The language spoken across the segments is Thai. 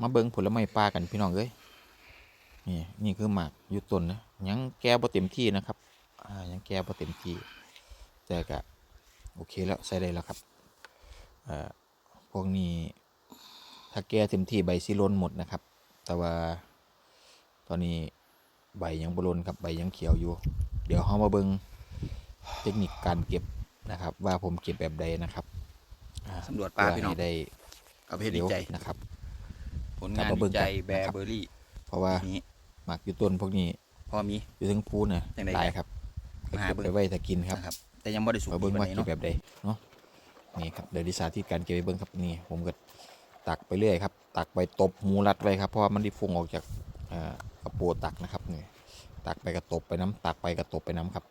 มาเบิ่งผลไม้ปลากันพี่น้องเอ้ยนี่นี่คือหมากอยุต้นนะยังแก้บ่เต็มที่นะครับอ่ายังแก้บ่เต็มที่ แต่ก็โอเคแล้วใส่ได้แล้วครับเอ่อพวกนี้ถ้าแก้เต็มที่ใบสิหล่นหมดนะครับ แต่ว่าตอนนี้ใบยังบ่หล่นครับใบยังเขียวอยู่ เดี๋ยวเรามาเบิ่งเทคนิคการเก็บนะครับ ว่าผมเก็บแบบใดนะครับอ่าสำรวจปลาพี่น้องเพื่ให้ได้เอาไปเฮ็ดวิจัยเร็วนะครับ ผลงานกลับมาเบิ่วิงจัยกันแบนะครับร์เบอรี่เพราะว่านี้หมากอยู่ต้นพวกนี้พอมีอยู่ทั้งพูนะจังใดหลายครับมาหาเก็บเบิ่งไปไว้ถ้ากินครับนะครับแต่ยังบ่ได้สุกมาเบิ่งดีปว่าานใดเก็บเนาะแบบใดเนาะนี่ครับเดี๋ยวดิสาที่การเก็บไปเบิ่งครับนี่ผมก็ตักไปเรื่อยครับ ตักไปตบหมูรัดไว้ครับเพราะว่ามันได้ฟุ้งออกจากเอ่อกระโปรงตักนะครับนี่ตักไปกระตบไปน้ำตักไปกระตบไปน้ำครับ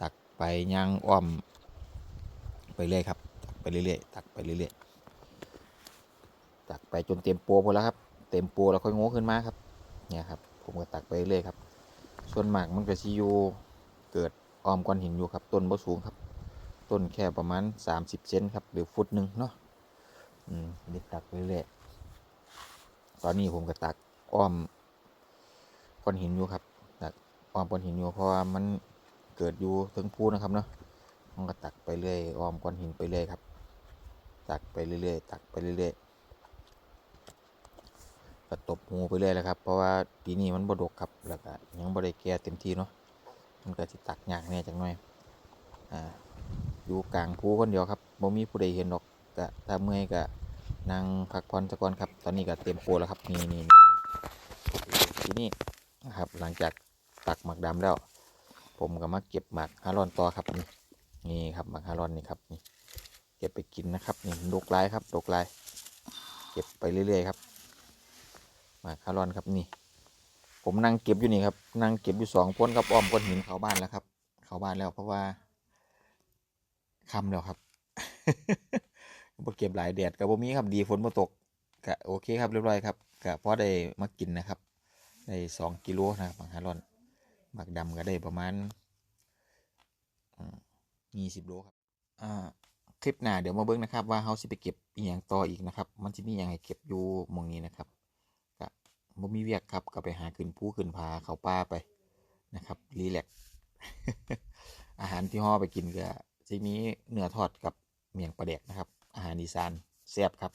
ตักไปย่างอ้อม ไปเรื่อยครับ ตักไปเรื่อยๆตักไปเรื่อยๆ ตักไปจนเต็มโปรพอแล้วครับ เต็มโปรแล้วค่อยโง่ขึ้นมาครับ เนี่ยครับ ผมก็ตักไปเรื่อยครับ ส่วนหมากมันก็สิอยู่เกิดออมก้อนหินอยู่ครับ ต้นบ่สูงครับ ต้นแค่ประมาณ 30 เซนครับหรือฟุตหนึ่งเนาะ อืมนี่ตักไปเรื่อยตอนนี้ผมก็ตักอ้อมก้อนหินอยู่ครับตักอ้อมก้อนหินอยู่เพราะว่ามันเกิดอยู่ถึงพูนะครับเนาะมันก็ตักไปเรื่อยอ้อมก้อนหินไปเรื่อยครับ ตักไปเรื่อยๆตักไปเรื่อยๆ ก็ตบหูไปเรื่อยแหล้วครับ เพราะว่าปีนี้มันบดกครับแล้วก็ยังบ่ได้แก่เต็มที่เนาะมันก็สิตักยากแน่จังหน่อยอ่าอยู่กลางภูคนเดียวครับบ่มีผู้ใดเห็นดอกก็ถ้าเมื่อยก็นั่งพักผ่อนสักก่อนครับ ตอนนี้ก็เต็มโปรแล้วครับนี่นี่นี่ทีนี้นะครับหลังจากตักหมักดำแล้ว ผมก็มาเก็บหมักฮารอนต่อครับนี่นี่ครับหมักฮารอนนี่ครับนี่เก็บไปกินนะครับนี่ดกลายครับดกลาย เก็บไปเรื่อยๆครับ มักฮารอนครับนี่ ผมนั่งเก็บอยู่นี่ครับนั่งเก็บอยู่สองพ้นกับอ้อมก้อนหินเขาบ้านแล้วครับ เขาบ้านแล้วเพราะว่าคำแล้วครับบ่เก็บหลายแดดกับบ่มีครับดีฝนบ่ตกก็โอเคครับเรียบร้อยครับก็พอได้มากินนะครับได้สองกิโลนะครับบางฮารอนหมักดำก็ได้ประมาณยี่สิบโลครับอ่าคลิปหน้าเดี๋ยวมาเบิ่งนะครับว่าเฮาสิไปเก็บอีหยังต่ออีกนะครับ มันสิมีหยังให้เก็บอยู่มองนี้นะครับ บ่มีเวียกครับก็ไปหาขึ้นภูขึ้นพาเขาป้าไปนะครับรีแลกอาหารที่ห่อไปกินก็จะมีเนื้อทอดกับเมี่ยงปลาแดกนะครับ อาหารอีสานแซ่บครับ